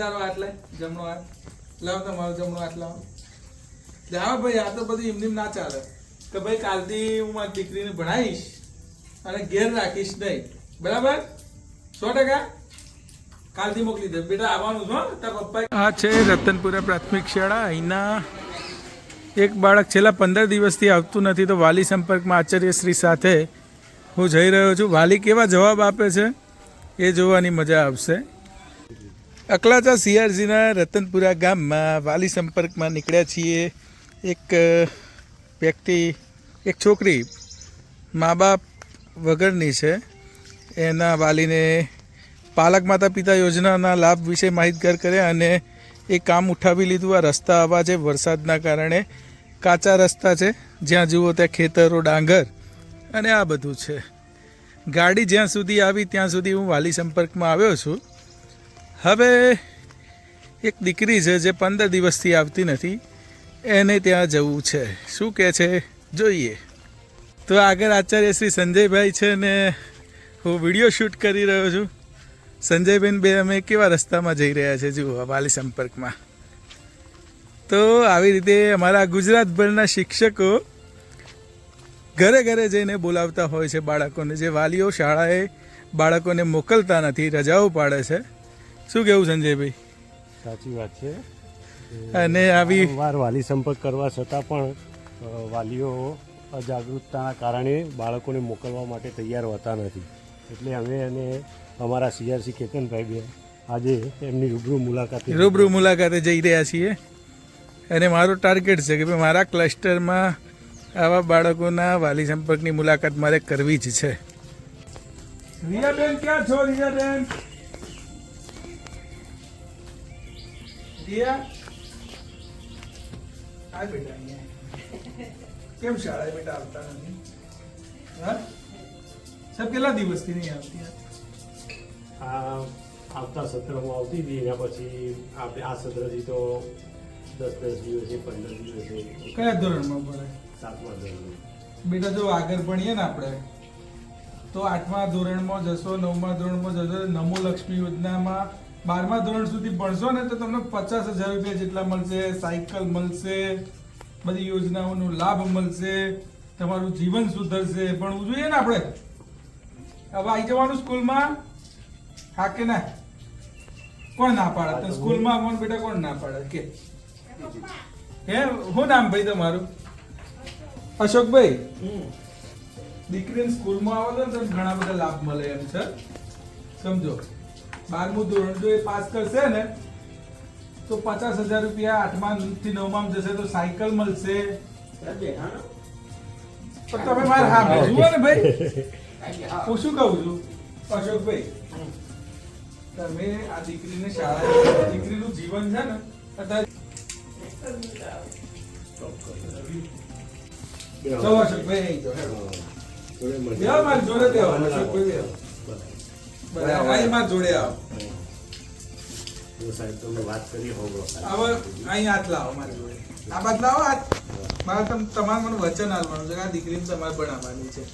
તારો હાથ લે જમણો હાથ. લાવ તમારો જમણો હાથ, લાવો. જાઓ ભાઈ, આ તો બધું એમની ના ચાલે. કે ભાઈ, કાલથી હું મારી દીકરીને ભણાવીશ અને ઘેર રાખીશ નહીં. બરાબર? સો ટકા? કાલથી મોકલી દે. બેટા, આવવાનું છો તારા પપ્પા આ છે રતનપુરા પ્રાથમિક શાળા. અહીંના એક બાળક છેલ્લા પંદર દિવસથી આવતું નથી, તો વાલી સંપર્કમાં આચાર્યશ્રી સાથે હું જઈ રહ્યો છું. વાલી કેવા જવાબ આપે છે? એ જોવાની મજા આવશે. અકલાચા સીઆરસીના રતનપુરા ગામમાં વાલી સંપર્કમાં નીકળ્યા છીએ એક વ્યક્તિ, એક છોકરી મા બાપ વગરની છે. એના વાલીને પાલક માતા પિતા યોજનાના લાભ વિશે માહિતગાર કર્યા અને એ કામ ઉઠાવી લીધું. આ રસ્તા આવા છે વરસાદના કારણે કાચા રસ્તા છે. જ્યાં જુઓ ત્યાં ખેતરો, ડાંગર અને આ બધું છે. ગાડી જ્યાં સુધી આવી, ત્યાં સુધી હું વાલી સંપર્કમાં આવ્યો છું. હવે એક દીકરી છે જે પંદર દિવસથી આવતી નથી, એને ત્યાં જવું છે. શું કહે છે? જોઈએ. તો આગળ આચાર્ય શ્રી સંજયભાઈ છે ને હું વીડિયો શૂટ કરી રહ્યો છું. સંજયબેન બે અમે કેવા રસ્તામાં જઈ રહ્યા છે? જુઓ વાલી સંપર્કમાં. તો આવી રીતે અમારા ગુજરાતભરના શિક્ષકો ઘરે ઘરે જઈને બોલાવતા હોય છે બાળકોને. જે વાલીઓ શાળાએ બાળકોને મોકલતા નથી, રજાઓ પાડે છે. શું કેવું સંજયભાઈ? સાચી વાત છે. અને આવી વાર વાલી સંપર્ક કરવા છતાં પણ વાલીઓ અજાગૃતતાના કારણે બાળકોને મોકલવા માટે તૈયાર હોતા નથી. એટલે અમે અને અમારા સીઆરસી કેતનભાઈ બે આજે એમની રૂબરૂ મુલાકાતે રૂબરૂ મુલાકાતે જઈ રહ્યા છીએ. અને મારો ટાર્ગેટ છે કે ભાઈ મારા ક્લસ્ટરમાં આવા બાળકોના વાલી સંપર્કની મુલાકાત મારે કરવી જ છે. રિયાબેન ક્યાં છો? રિયાબેન આ બેટા અહીંયા. કેમ શાળાએ બેટા આવતા નથી? હા? સાહેબ કેટલા દિવસથી નહીં આવતી આ? આવતા સત્રમાં આવતી હતી એના પછી આપણે આ સત્રથી તો દસ દસ દિવસે પંદર દિવસે કયા ધોરણમાં ભણે? સાતમા ધોરણ બેટા જો આગળ ભણીએ ને આપણે તો આઠમા ધોરણમાં જશો નવમા ધોરણમાં જશો નમો લક્ષ્મી યોજનામાં બારમા ધોરણ સુધી ભણશો ને તો તમને પચાસ હજાર રૂપિયા જેટલા મળશે સાયકલ મળશે બધી યોજનાઓનો લાભ મળશે તમારું જીવન સુધરશે. ભણવું જોઈએ ને આપણે હવે આવી જવાનું સ્કૂલમાં? હા કે ના? કોણ ના પાડે? તો સ્કૂલમાં આવવાનું બેટા કોણ ના પાડે? કે. હે શું નામ ભાઈ તમારું? અશોકભાઈ? દીકરીને સ્કૂલમાં આવો તો ઘણા બધા લાભ મળે એમ છે. સમજો. બારમું ધોરણ જો એ પાસ કરશે ને તો પચાસ હજાર રૂપિયા આઠમા થી નવમાં જશે તો સાયકલ મળશે. પણ તમે મારે હા જુઓ ને ભાઈ. હું શું કહું છું? અશોકભાઈ તમે આ દીકરીને શાળા દીકરીનું જીવન છે ને ચલો અશોકભાઈ જોડે મારી જોડે દેવા અશોકભાઈ બેહો. બરાબર, અહીં મારી જોડે આવો. તો સાહેબ તમે વાત કરી હોગો હવે અહીં હાથ લાવો મારી જોડે. આ બાજુ લાવો હાથ. મારે તમ- તમારે મને વચન આપવાનું છે કે આ દીકરીને તમારે ભણાવવાની છે.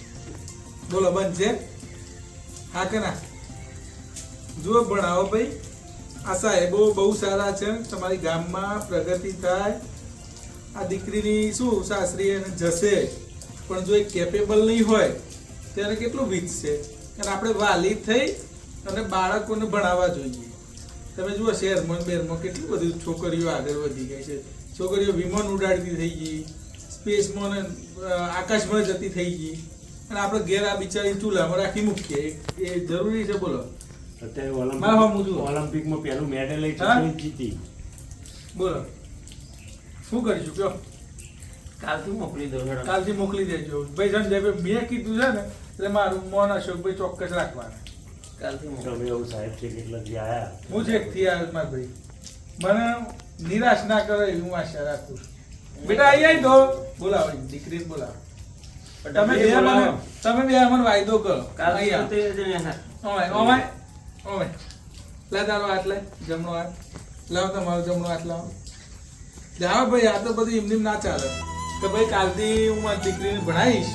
બોલો બંધ છે? હા કે ના? જુઓ ભણાવો ભાઈ. આ સાહેબો બહુ સારા છે. તમારી ગામમાં પ્રગતિ થાય. આ દીકરીની શું સાસરી એને જશે? પણ જો એ કેપેબલ નહીં હોય ત્યારે કેટલું વીજશે અને આપણે વાલી થઈ અને બાળકોને ભણાવવા જોઈએ. તમે જુઓ શહેરમાં બેરમાં કેટલી બધી છોકરીઓ આગળ વધી ગઈ છે. છોકરીઓ વિમાન ઉડાડતી થઈ ગઈ સ્પેસમાં આકાશમાં જતી થઈ ગઈ. અને આપણે ઘેર આ બિચારી ચૂલામાં રાખી મૂકીએ. એ- જરૂરી છે બોલો. અત્યારે ઓલિમ્પિકમાં પહેલું મેડલ લઈ? જીતી. બોલો. શું કરીશું? કયો કાલથી મોકલી દો કાલથી મોકલી દેજો. ભાઈ સંજયભાઈ મેં કીધું છે ને એટલે મારું મોન અશોકભાઈ ચોક્કસ રાખવાના. તમે એવું સાહેબ છે કેટલા જે આયા. હું છે એકથી આ મારા ભાઈ. મને નિરાશ ના કરે એવી હું આશા રાખું છું. બેટા અહીંયા દો. બોલાવો દીકરીને બોલાવો. તમે બે મને તમે બે મને વાયદો કરો. કાલ અહીં આવો. સુધીમાં તે જ ને, હા. ઓમાય ઓમાય ઓમાય લે તારો હાથ લે. જમણો હાથ. લાવ તમારો જમણો હાથ લાવો. જાઓ ભાઈ આ તો બધું એમની ના ચાલે. કે ભાઈ કાલથી હું મારી દીકરીને ભણાવીશ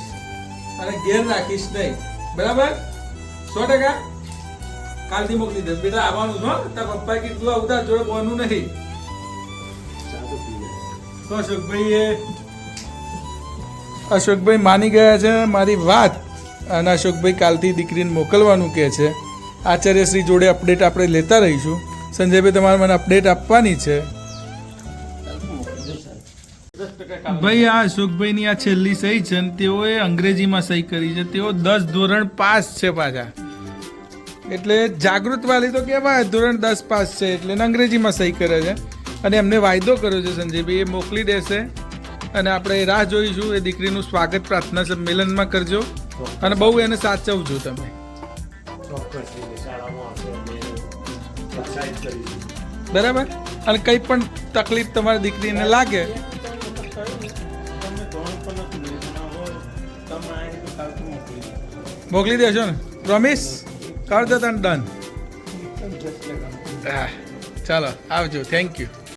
અને ઘેર રાખીશ નહીં. બરાબર? સો ટકા? કાલથી મોકલી દે. બેટા આવવાનું છો તારા પપ્પાએ કીધું આવું તાર જોડે બોનું નહીં. તો અશોકભાઈ એ અશોકભાઈ માની ગયા છે મારી વાત. અને અશોકભાઈ કાલથી દીકરીને મોકલવાનું કહે છે. આચાર્યશ્રી જોડે અપડેટ આપણે લેતા રહીશું. સંજયભાઈ તમારે મને અપડેટ આપવાની છે. કાલથી મોકલી દો સાહેબ ભાઈ આ અશોકભાઈની આ છેલ્લી સહી છે તેઓએ અંગ્રેજીમાં સહી કરી છે. તેઓ દસ ધોરણ પાસ છે પાછા. એટલે જાગૃત વાલી તો કહેવાય, ધોરણ દસ પાસ છે એટલે અંગ્રેજીમાં સહી કરે છે. અને એમને વાયદો કર્યો છે સંજયભાઈ, એ મોકલી દેશે. અને આપણે રાહ જોઈશું, એ દીકરીનું સ્વાગત પ્રાર્થના સંમેલનમાં કરજો. અને બહુ એને સાચવજો તમે. બરાબર? અને કંઈ પણ તકલીફ તમારી દીકરીને લાગે. મોકલી દેજો ને. પ્રોમિસ? કર દે તને ડન ચાલો આવજો થેન્ક યુ